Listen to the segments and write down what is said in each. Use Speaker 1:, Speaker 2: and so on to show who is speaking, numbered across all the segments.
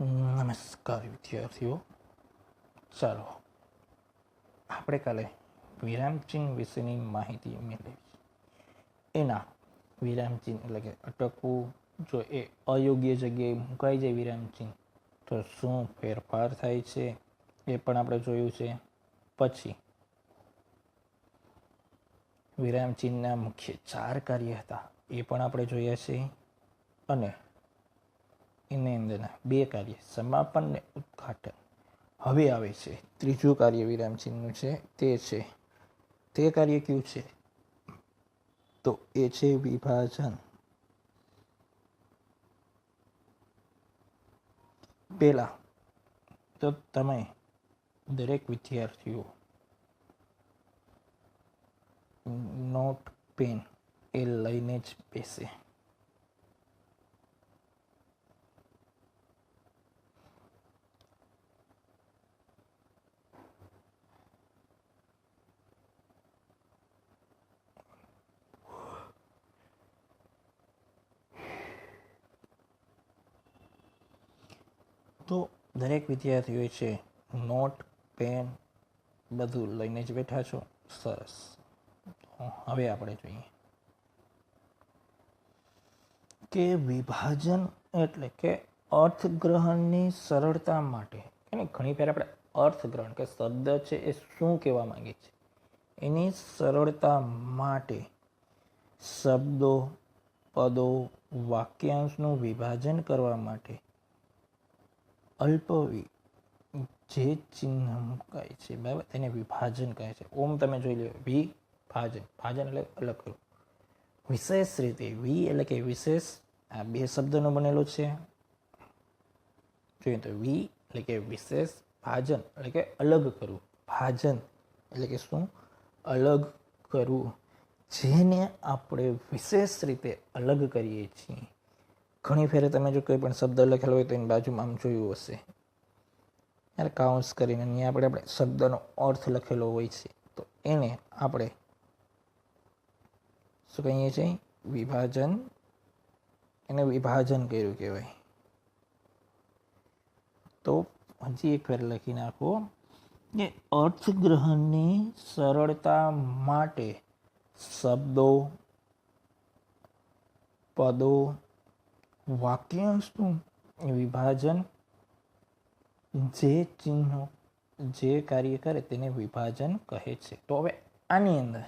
Speaker 1: નમસ્કાર વિદ્યાર્થીઓ. ચાલો, આપણે કાલે વિરામચિહ્ન વિશેની માહિતી મેળવી એના વિરામચિહ્ન એટલે કે અટકવું, જો એ અયોગ્ય જગ્યાએ મુકાઈ જાય વિરામચિહ્ન, તો શું ફેરફાર થાય છે એ પણ આપણે જોયું છે. પછી, વિરામચિહ્નના મુખ્ય ચાર કાર્ય હતા એ પણ આપણે જોયા છે. અને એની અંદરના બે કાર્ય, સમાપન ને ઉદ્ઘાટન. હવે આવે છે. ત્રીજું કાર્ય વિરામ ચિહ્નનું છે. તે છે. તે કાર્ય કયું છે? તો એ છે વિભાજન. પહેલા તો તમે દરેક વિદ્યાર્થીઓ નોટ, પેન એ લઈને જ બેસે તો દરેક વિદ્યાર્થીઓ છે, નોટ, પેન બધું લઈને જ બેઠા છો? સરસ. હવે આપણે જોઈએ કે વિભાજન એટલે કે અર્થગ્રહણની સરળતા માટે એને ઘણી પહેલાં આપણે અર્થગ્રહણ કે શબ્દ છે એ શું કહેવા માંગે છે? એની સરળતા માટે શબ્દો, પદો, વાક્યાંશનું વિભાજન કરવા માટે અલ્પવી જે ચિહ્ન મુકાય છે બરાબર તેને વિભાજન કહે છે ઓમ તમે જોઈ લો વિભાજન ભાજન એટલે અલગ કરવું વિશેષ રીતે વી એટલે કે વિશેષ આ બે શબ્દનો બનેલો છે જોઈએ તો વી એટલે કે વિશેષ ભાજન એટલે કે અલગ કરવું ભાજન એટલે કે શું અલગ કરવું જેને આપણે વિશેષ રીતે અલગ કરીએ છીએ ઘણી ફેરે તમે જો કોઈ પણ શબ્દ લખેલો હોય તો એની બાજુમાં આમ જોયું હશે. ત્યારે કાઉન્સ કરીને અહીંયા આપણે આપણે શબ્દનો અર્થ લખેલો હોય છે. તો એને આપણે શું કહીએ છીએ? વિભાજન એને વિભાજન કર્યું કહેવાય. તો હજી એક ફેર લખી નાખો કે અર્થગ્રહણની સરળતા માટે શબ્દો, પદો વાક્યાંશનું વિભાજન, જે ચિહ્નો, જે કાર્ય કરે તેને વિભાજન કહે છે. તો હવે આની અંદર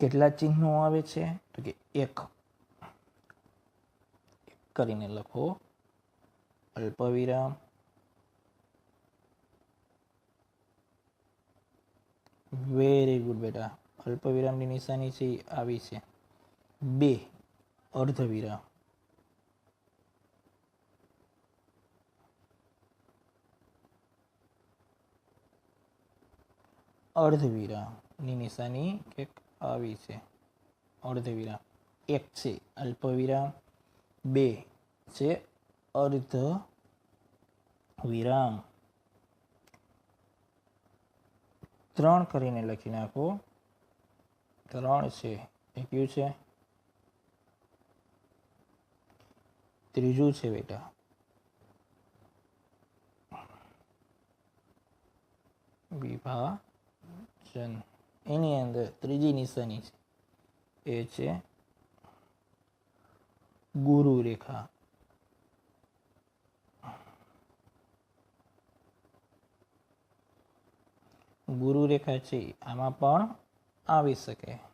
Speaker 1: કેટલા ચિહ્નો આવે છે? તો કે એક. કરીને લખો. અલ્પવિરામ. વેરી ગુડ બેટા. અલ્પવિરામની નિશાની છે આવી છે. બે. અર્ધવિરામ. અર્ધવિરામની નિશાની કંઈક આવી છે. અર્ધવિરામ. એક છે અલ્પવિરામ. બે છે અર્ધ વિરામ ત્રણ કરીને લખી નાખો. ત્રણ છે. એ કયું છે? ત્રીજું છે બેટા. વિભાજન. એની અંદર ત્રીજી નિશાની છે. એ છે ગુરુ રેખા. ગુરુ રેખા છે, આમાં પણ આવી શકે.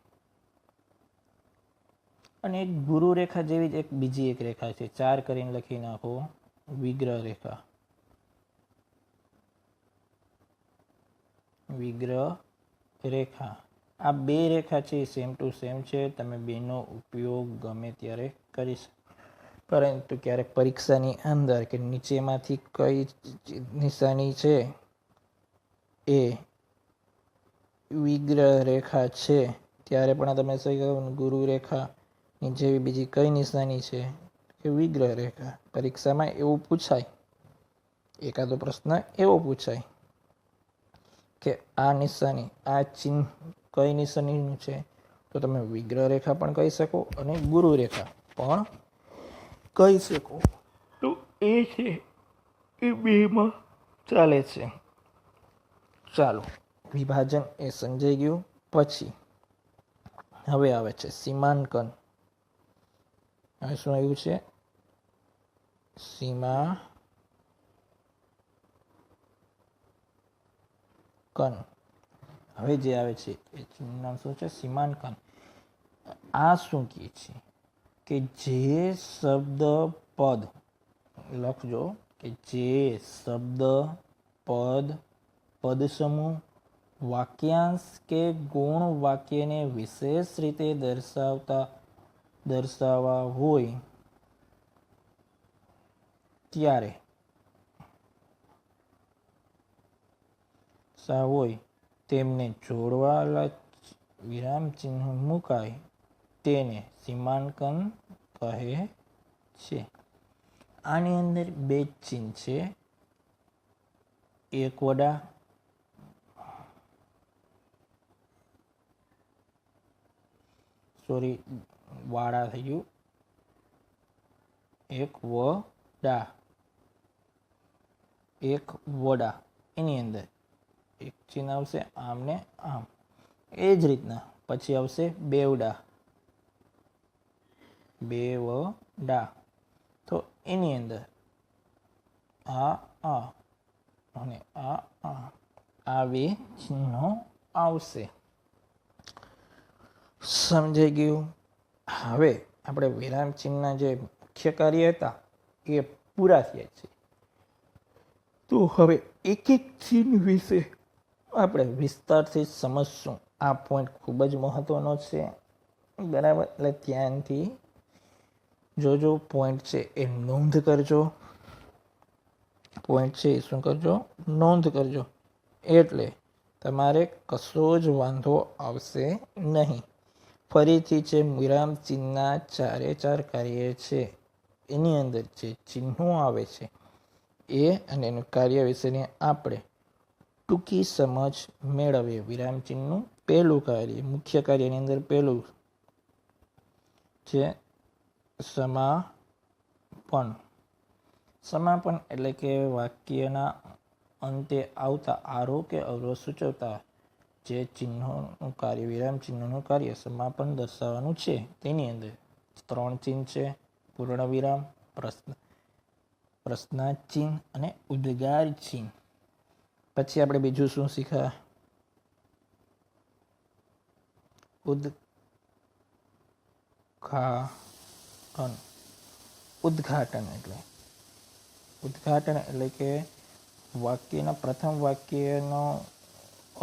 Speaker 1: અને એક ગુરુ રેખા જેવી જ એક બીજી એક રેખા છે. ચાર કરીને લખી નાખો. વિગ્રહ રેખા. વિગ્રહ રેખા. આ બે રેખા છે સેમ ટુ સેમ છે. તમે બેનો ઉપયોગ ગમે ત્યારે કરી શકો. પરંતુ ક્યારેક પરીક્ષાની અંદર કે નીચેમાંથી કઈ નિશાની છે એ વિગ્રહ રેખા છે, ત્યારે પણ તમે સહી ગુરુ રેખા જેવી બીજી કઈ નિશાની છે કે વિગ્રહ રેખા? પરીક્ષામાં એવું પૂછાય. એકાદો પ્રશ્ન એવો પૂછાય કે આ નિશાની આ ચિહ્ન કઈ નિશાનીનું છે? તો તમે વિગ્રહ રેખા પણ કહી શકો અને ગુરુ રેખા પણ કહી શકો. તો એ છે એ બેમાં ચાલે છે. ચાલો. વિભાજન એ સમજાઈ ગયું પછી. હવે આવે છે સીમાંકન. હવે શું આવ્યું છે? સીમા કન હવે જે આવે છે, એ નામ શું છે? સીમાંકન આ શું કહે છે? કે જે શબ્દ પદ, લખજો, કે જે શબ્દ પદ પદ સમૂહ વાક્યાંશ કે ગુણ વાક્યને વિશેષ રીતે દર્શાવતા દર્શાવવા હોય ત્યારે સા હોય તેમને જોડવાલા વિરામ ચિહ્ન મુકાય તેને સીમાંકન કહે છે. આની અંદર બે ચિહ્ન છે. એક વડા સોરી વાડા થયું. એક વડા. એક વડા. એની અંદર એક ચિહ્ન આવશે, આમ ને આમ. એ જ રીતના. પછી આવશે બેવડા. બેવડા. તો એની અંદર આ આ અને આ આ આ બે ચિહ્નો આવશે. સમજાઈ ગયું? હવે આપણે વિરામ જે મુખ્ય કાર્ય હતા, એ પૂરા થયા છે. તો હવે એક એક ચિહ્ન વિશે આપણે વિસ્તારથી સમજશું. આ પોઈન્ટ ખૂબ જ મહત્વનો છે. બરાબર? એટલે ધ્યાનથી જો જો પોઈન્ટ છે એ નોંધ કરજો. પોઈન્ટ છે એ શું કરજો? નોંધ કરજો. એટલે તમારે કશો જ વાંધો આવશે નહીં. ફરીથી છે વિરામ ચિહ્નના ચારે ચાર કાર્ય છે, એની અંદર જે ચિહ્નો આવે છે, એ અને એનું કાર્ય વિશેની આપણે ટૂંકી સમજ મેળવીએ. વિરામ ચિહ્નનું પહેલું કાર્ય, મુખ્ય કાર્યની અંદર પહેલું છે સમાપન. સમાપન એટલે કે વાક્યના અંતે આવતા આરો કે અવરોધ સૂચવતા જે ચિહ્નોનું કાર્ય, વિરામ ચિહ્નોનું કાર્ય સમાપન દર્શાવવાનું છે. તેની અંદર ત્રણ ચિહ્ન છે. પૂર્ણ વિરામ, પ્રશ્ન પ્રશ્નાર્થ ચિહ્ન અને ઉદ્ગાર ચિહ્ન. પછી આપણે બીજું શું શીખ્યા ઉદઘાટન ઉદ્ઘાટન એટલે. ઉદ્ઘાટન એટલે કે વાક્યના પ્રથમ વાક્યનો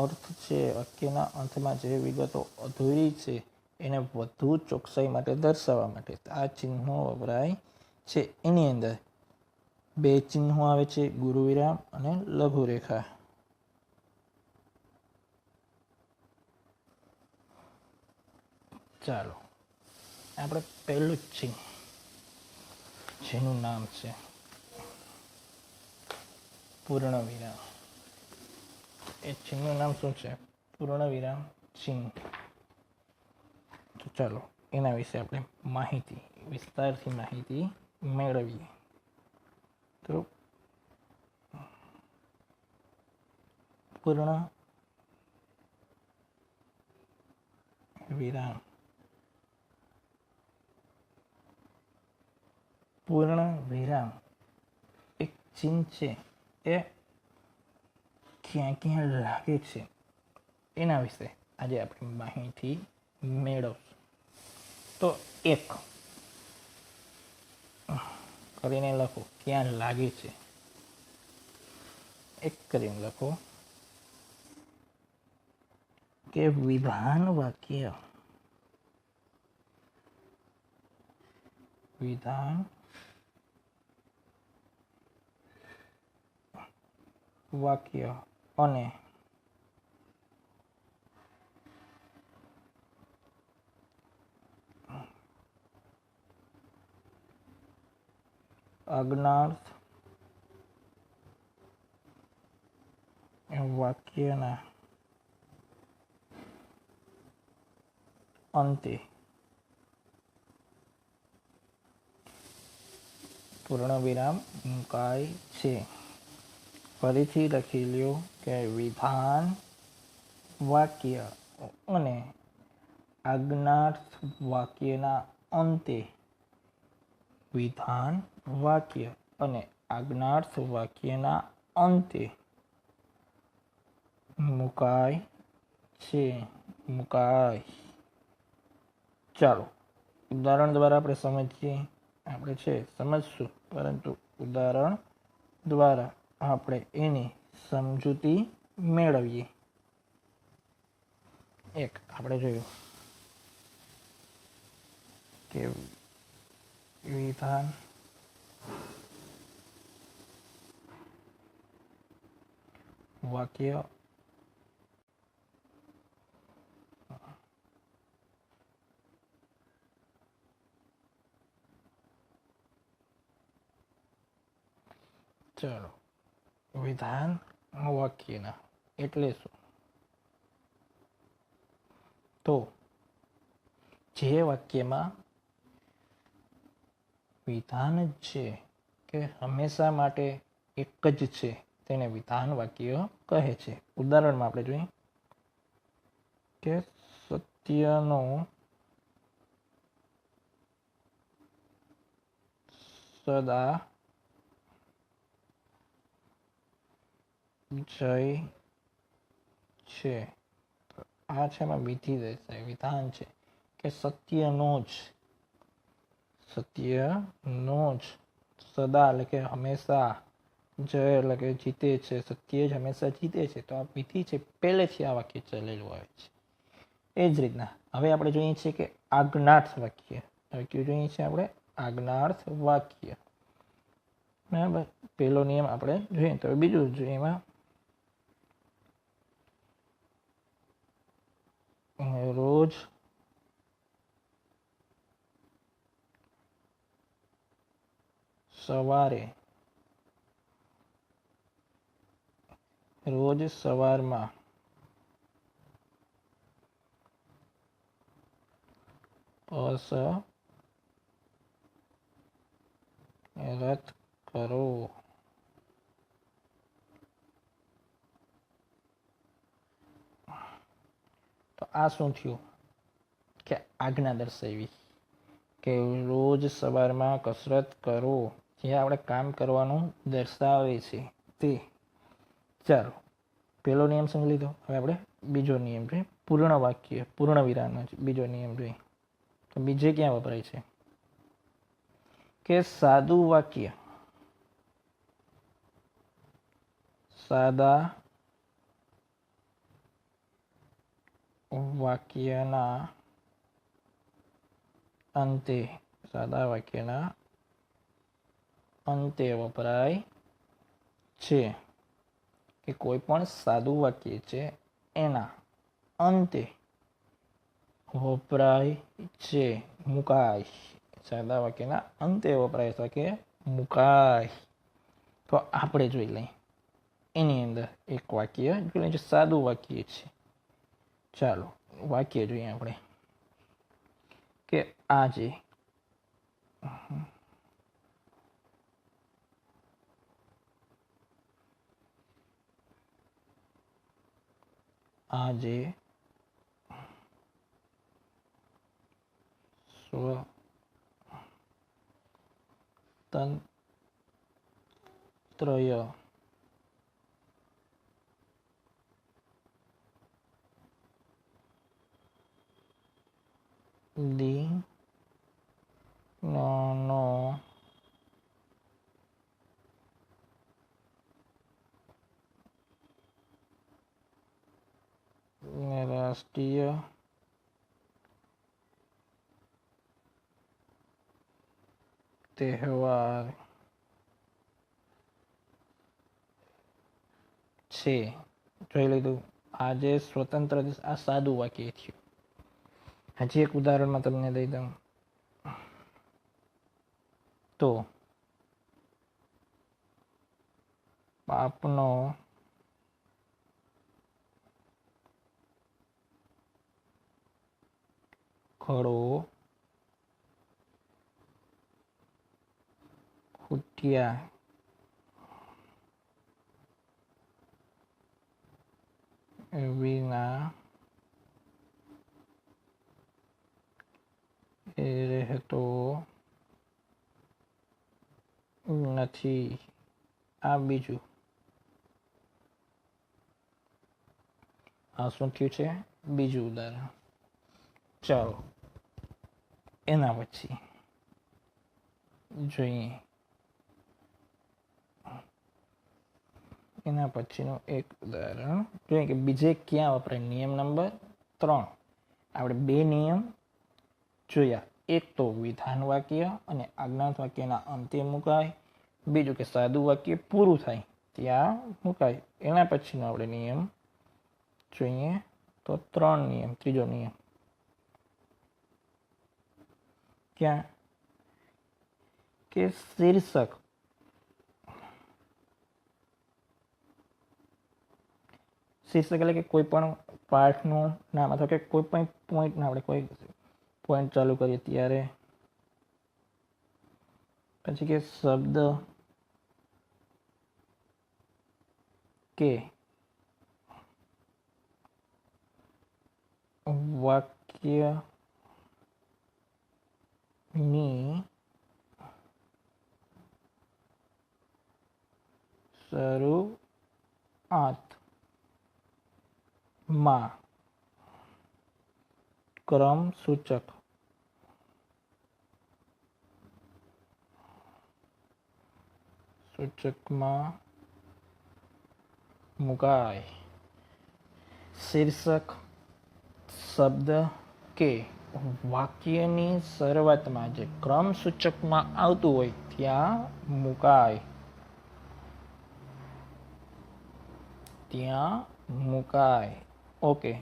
Speaker 1: અર્થ છે વાક્યના અંતમાં જે વિગતો અધૂરી છે, એને વધુ ચોકસાઈ માટે દર્શાવવા માટે આ ચિહ્નો વપરાય છે. એની અંદર બે ચિહ્નો આવે છે, ગુરુવિરામ અને લઘુરેખા. ચાલો, આપણે પહેલું જ ચિહ્ન, જેનું નામ છે પૂર્ણ વિરામ એ ચિહ્નનું નામ શું છે? પૂર્ણ વિરામ ચિહ્ન તો ચાલો, એના વિશે આપણે માહિતી, વિસ્તારથી માહિતી મેળવીએ. તો પૂર્ણ વિરામ. પૂર્ણ વિરામ એક ચિહ્ન છે. એ ક્યાં ક્યાં લાગે છે એના વિશે આજે આપણે માહિતી મેળવશું તો એક કરીને લખો ક્યાં લાગે છે એક કરીને લખો કે વિધાન વાક્ય વિધાન વાક્ય અને અજ્ઞાર્થ વાક્યના અંતે પૂર્ણ વિરામ મુકાય છે ફરીથી લખી લ્યો કે વિધાન વાક્ય અને આજ્ઞાર્થ વાક્યના અંતે વિધાન વાક્ય અને આજ્ઞાર્થ વાક્યના અંતે મુકાય છે, મુકાય. ચાલો, ઉદાહરણ દ્વારા આપણે સમજીએ. આપણે છે, સમજશું. પરંતુ ઉદાહરણ દ્વારા આપણે એની સમજૂતી મેળવીએ. એક આપણે જોયું કે વિધાન વાક્ય ચાલો. વિધાન વાક્યના એટલે શું? તો જે વાક્યમાં વિધાન જ છે કે હંમેશા માટે એક જ છે, તેને વિધાન વાક્ય કહે છે. ઉદાહરણમાં આપણે જોઈએ કે સત્યનો સદા જય છે. આ છે એમાં વિધિ દર્શાય વિધાન છે કે સત્યનો જ સત્યનો જ સદા એટલે કે હંમેશા જય એટલે કે જીતે છે, સત્ય જ હંમેશા જીતે છે. તો આ વિધિ છે, પહેલેથી આ વાક્ય ચાલેલું આવે છે. એ જ રીતના હવે આપણે જોઈએ છીએ કે આજ્ઞાર્થ વાક્ય. વાક્ય જોઈએ છીએ આપણે? આજ્ઞાર્થ વાક્ય. બરાબર? પહેલો નિયમ આપણે જોઈએ. તો બીજું જોઈએ એમાં રોજ સવારે રોજ સવારમાં અસ રત કરો તો આ શું થયું? કે આજ્ઞા દર્શાવી કે રોજ સવારમાં કસરત કરો, જે આપણે કામ કરવાનું દર્શાવે છે તે. ચાલો પહેલો નિયમ સમજી લીધો? હવે આપણે બીજો નિયમ છે પૂર્ણ વાક્ય, પૂર્ણ વિરામનો બીજો નિયમ જોઈએ. તો બીજે ક્યાં વપરાય છે? કે સાદું વાક્ય, સાદા વાક્યના અંતે સાદા વાક્યના અંતે વપરાય છે કે કોઈ પણ સાદું વાક્ય છે એના અંતે વપરાય છે મુકાય સાદા વાક્યના અંતે વપરાય છે કે મુકાય તો આપણે જોઈ લઈએ એની અંદર એક વાક્ય જોઈ લઈએ જે સાદું વાક્ય છે ચાલો વાક્ય જોઈએ આપણે. કે આજે આજે સ્વ તંત્રય દિનનો રાષ્ટ્રીય તહેવાર છે જોઈ લીધું આજે સ્વતંત્ર દિવસ આ સાદું વાક્ય થયું હજી એક ઉદાહરણમાં તમને દઈ દઉં તો પાપનો ખડો ફૂટ્યા વિના એ રહેતો નથી આ બીજું આ શું થયું છે બીજું ઉદાહરણ ચાલો એના પછી જોઈએ એના પછીનું એક ઉદાહરણ જોઈએ કે બીજે ક્યાં વપરાય નિયમ નંબર ત્રણ આપણે બે નિયમ જોયા એક તો વિધાન વાક્ય અને આજ્ઞાત વાક્યના અંતે મુકાય. બીજું કે સાદું વાક્ય પૂરું થાય, ત્યાં મુકાય. એના પછીનો આપણે નિયમ જોઈએ તો ત્રણ નિયમ, ત્રીજો નિયમ. ક્યાં? કે શીર્ષક. શીર્ષક એટલે કે કોઈ પણ પાઠનું નામ અથવા કે કોઈ પણ પોઈન્ટના આપણે કોઈ પોઈન્ટ ચાલુ કરીએ ત્યારે પછી કે શબ્દ કે વાક્યની શરૂઆતમાં ક્રમ સૂચક સૂચકમાં મુકાય શીર્ષક શબ્દ કે વાક્યની શરૂઆતમાં જે ક્રમ સૂચકમાં આવતું હોય ત્યાં મુકાય ત્યાં મુકાય ઓકે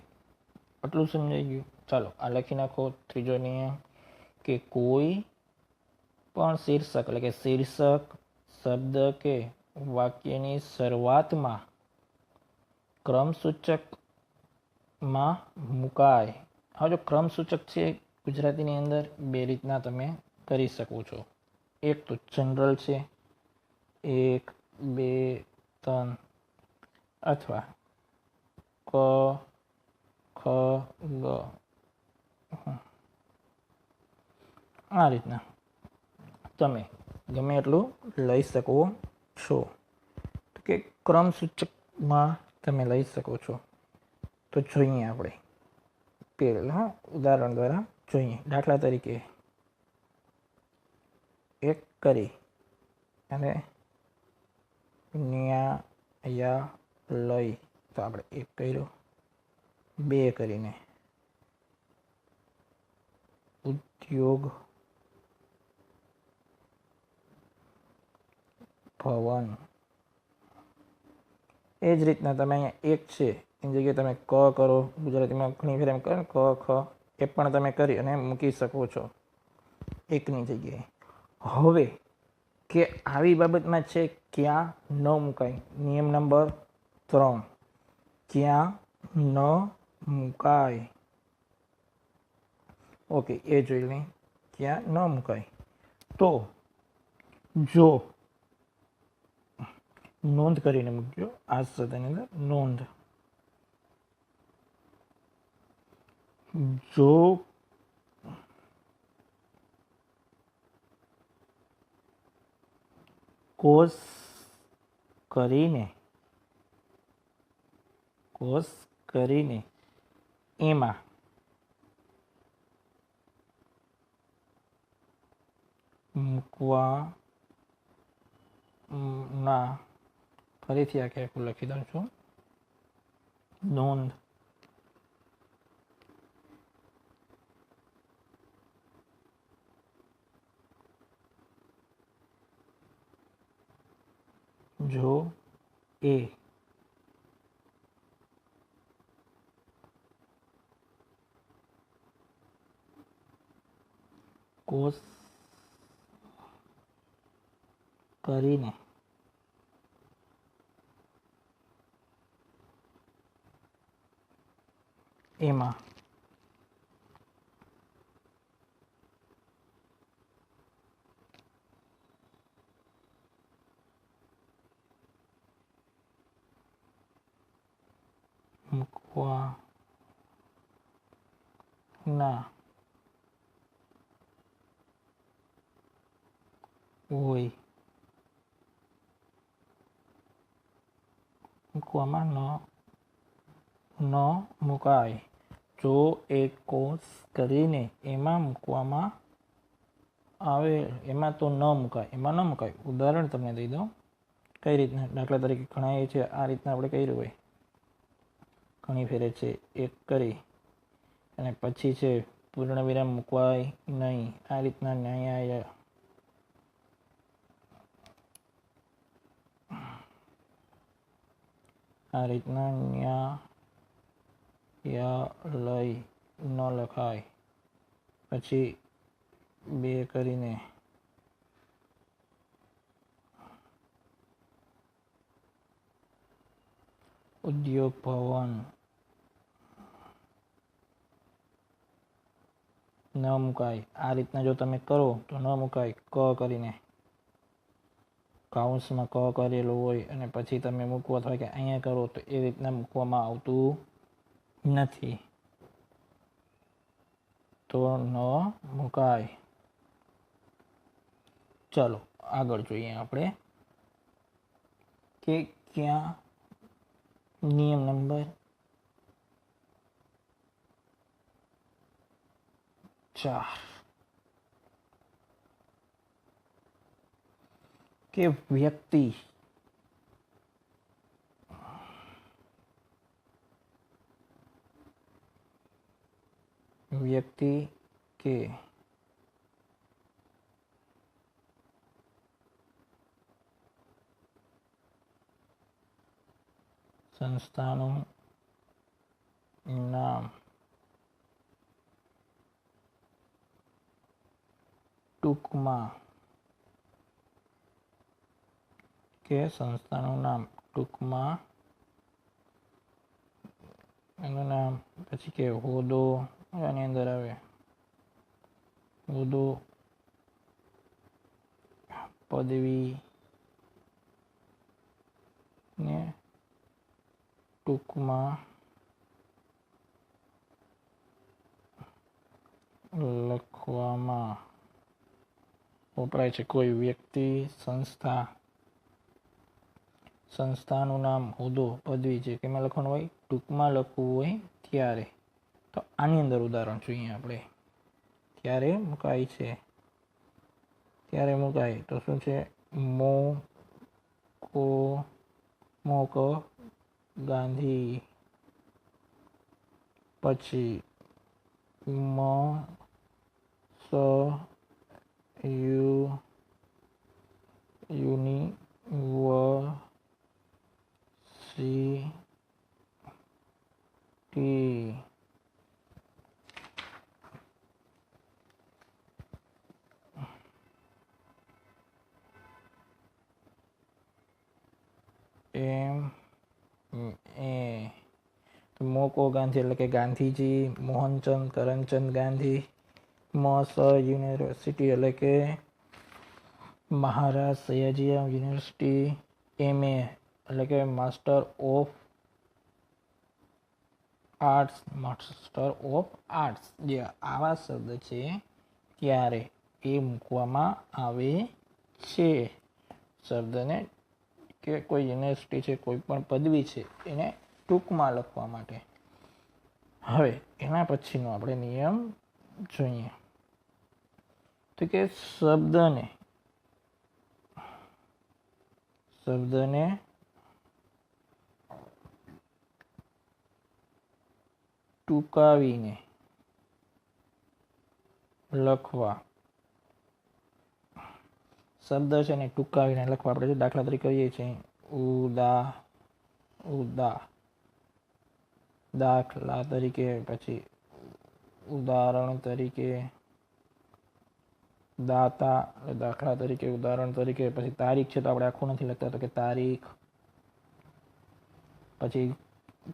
Speaker 1: આટલું સમજાઈ ગયું ચાલો આ લખી નાખો ત્રીજો નિયમ કે કોઈ પણ શીર્ષક એટલે કે શીર્ષક શબ્દ કે વાક્યની શરૂઆતમાં ક્રમસૂચકમાં મુકાય. હવે જો ક્રમસૂચક છે, ગુજરાતીની અંદર બે રીતના તમે કરી શકો છો. એક તો જનરલ છે, એક, બે, ત્રણ અથવા ક, ખ, ગ. આ રીતના. તમે ગમે એટલું લઈ શકો છો. તો કે ક્રમ સૂચકમાં તમે લઈ શકો છો. તો જોઈએ આપણે. પહેલા, ઉદાહરણ દ્વારા જોઈએ. દાખલા તરીકે, એક કરી અને ન્યાય લઈ. તો આપણે એક કર્યો. બે કરીને. ઉદ્યોગ ભવન એ જ રીતના તમે અહીંયા એક છે, એની જગ્યાએ તમે ક કરો, ગુજરાતીમાં ઘણી ફેર એમ કરો ક, ખ, એ પણ તમે કરી અને મૂકી શકો છો. એકની જગ્યાએ. હવે, કે આવી બાબતમાં છે ક્યાં ન મુકાય? નિયમ નંબર ત્રણ. ક્યાં ન મુકાય? ઓકે, એ જોઈ લઈ ક્યાં ન મુકાય? તો, જો નોંધ કરીને મૂક્યો. આ શબ્દની અંદર નોંધ. જો કોસ કરીને કોષ કરીને એમાં મૂકવા ના ફરીથી આખે આખું લખી દઉં છું નોંધ જો એ કોષ કરીને એમાં qua là ui. Của mắt nó nó một cái જો એક કોષ કરીને એમાં મૂકવામાં આવે, એમાં તો ન મુકાય, એમાં ન મુકાય. ઉદાહરણ તમને દઈ દઉં. કઈ રીતના? દાખલા તરીકે ઘણા એ છે, આ રીતના આપણે કર્યું હોય. ઘણી ફેરે છે, એક કરી. અને પછી છે પૂર્ણ વિરામ મૂકવાય નહીં. આ રીતના ન્યાય આ રીતના ન્યાયાલય ન લખાય. પછી બે કરીને ઉદ્યોગ ભવન ન મુકાય. આ રીતના જો તમે કરો તો ન મુકાય. ક કરીને કાઉન્સમાં ક કરેલું હોય અને પછી તમે મૂકવા અથવા કે અહીંયા કરો તો એ રીતના મૂકવામાં આવતું નથી. તો ન મુકાય ચલો, આગળ જોઈએ આપણે. કે ક્યાં નિયમ નંબર ચાર? કે વ્યક્તિ વ્યક્તિ કે સંસ્થાનું નામ ટૂંકમાં કે સંસ્થાનું નામ ટૂંકમાં એનું નામ પછી કે હોદ્દો આની અંદર આવે હોદ્દો પદવી ને ટૂંકમાં લખવામાં વપરાય છે કોઈ વ્યક્તિ સંસ્થા સંસ્થાનું નામ હોદ્દો પદવી છે કેમાં લખવાનું હોય ટૂંકમાં લખવું હોય ત્યારે તો આની અંદર ઉદાહરણ જોઈએ આપણે. ત્યારે મુકાય છે? ત્યારે મુકાય? તો શું છે? મો કો મોક ગાંધી. પછી મ, સ, યુ, યુની, વ, સી, ટી. એમ એ. મોકો ગાંધી, એટલે કે ગાંધીજી, મોહનચંદ કરમચંદ ગાંધી, મોસ યુનિવર્સિટી, એટલે કે Maharaj Sayaji university, M A, એટલે કે master of arts, master of arts. જે આવા શબ્દ છે, ત્યારે એ મૂકવામાં આવે છે. શબ્દને કે કોઈ યુનિવર્સિટી છે, કોઈ પણ પદવી છે, એને ટૂંકમાં લખવા માટે. હવે એના પછીનો આપણે નિયમ જોઈએ. તો કે શબ્દને શબ્દને ટૂંકાવીને લખવા. શબ્દ છે ને ટૂંકાવીને લખવા આપણે છે. દાખલા તરીકે કહીએ છીએ, ઉદા ઉદા. દાખલા તરીકે પછી ઉદાહરણ તરીકે દાતા દાખલા તરીકે, ઉદાહરણ તરીકે પછી તારીખ છે તો આપણે આખું નથી લખતા, તો કે તારીખ. પછી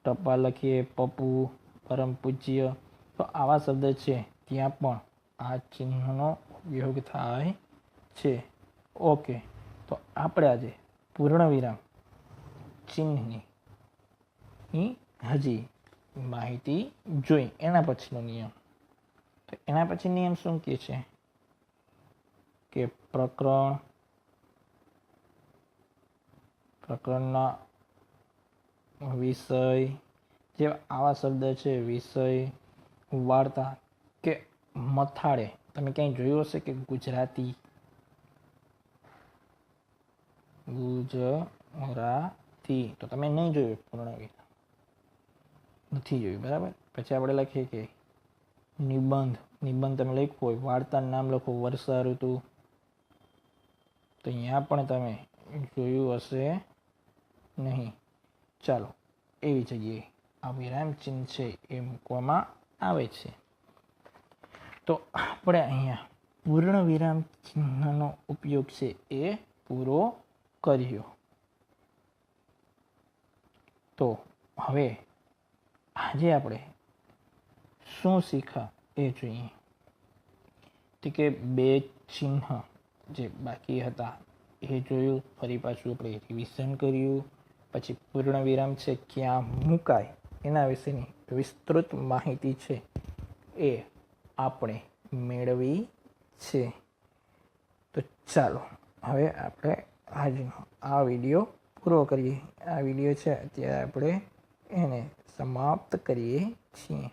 Speaker 1: ટપ્પા લખીએ પપ્પુ પરમ પૂજ્ય. તો આવા શબ્દ છે, ત્યાં પણ આ ચિહ્નનો ઉપયોગ થાય છે. ઓકે. તો આપણે આજે પૂર્ણ વિરામ ચિહ્નની હજી માહિતી જોઈ. એના પછીનો નિયમ. તો એના પછી નિયમ શું કહે છે? કે પ્રકરણ, પ્રકરણના વિષય જેવા આવા શબ્દ છે, વિષય, વાર્તા કે મથાળે. તમે ક્યાંય જોયું હશે કે ગુજરાતી ગુજરાતી તો તમે નહીં જોયું પૂર્ણવિરામ નથી જોયું, બરાબર? પછી આપણે લખીએ કે નિબંધ. નિબંધ તમે લખવો હોય, વાર્તાનું નામ લખો, વર્ષા ઋતુ. તો અહીંયા પણ તમે જોયું હશે નહીં. ચાલો, એવી જગ્યાએ આ વિરામ ચિહ્ન છે એ મૂકવામાં આવે છે. તો આપણે અહીંયા પૂર્ણ વિરામ ચિહ્નનો ઉપયોગ છે એ પૂરો કર્યો. તો હવે આજે આપણે શું શીખા એ જોઈએ. તો કે બે ચિહ્ન જે બાકી હતા એ જોયું, ફરી પાછું આપણે રિવિઝન કર્યું, પછી પૂર્ણ વિરામ છે ક્યાં મુકાય એના વિશેની વિસ્તૃત માહિતી છે એ આપણે મેળવી છે. તો ચાલો, હવે આપણે આજનો આ વીડિયો પૂરો કરીએ. આ વીડિયો છે અત્યારે આપણે એને સમાપ્ત કરીએ છીએ.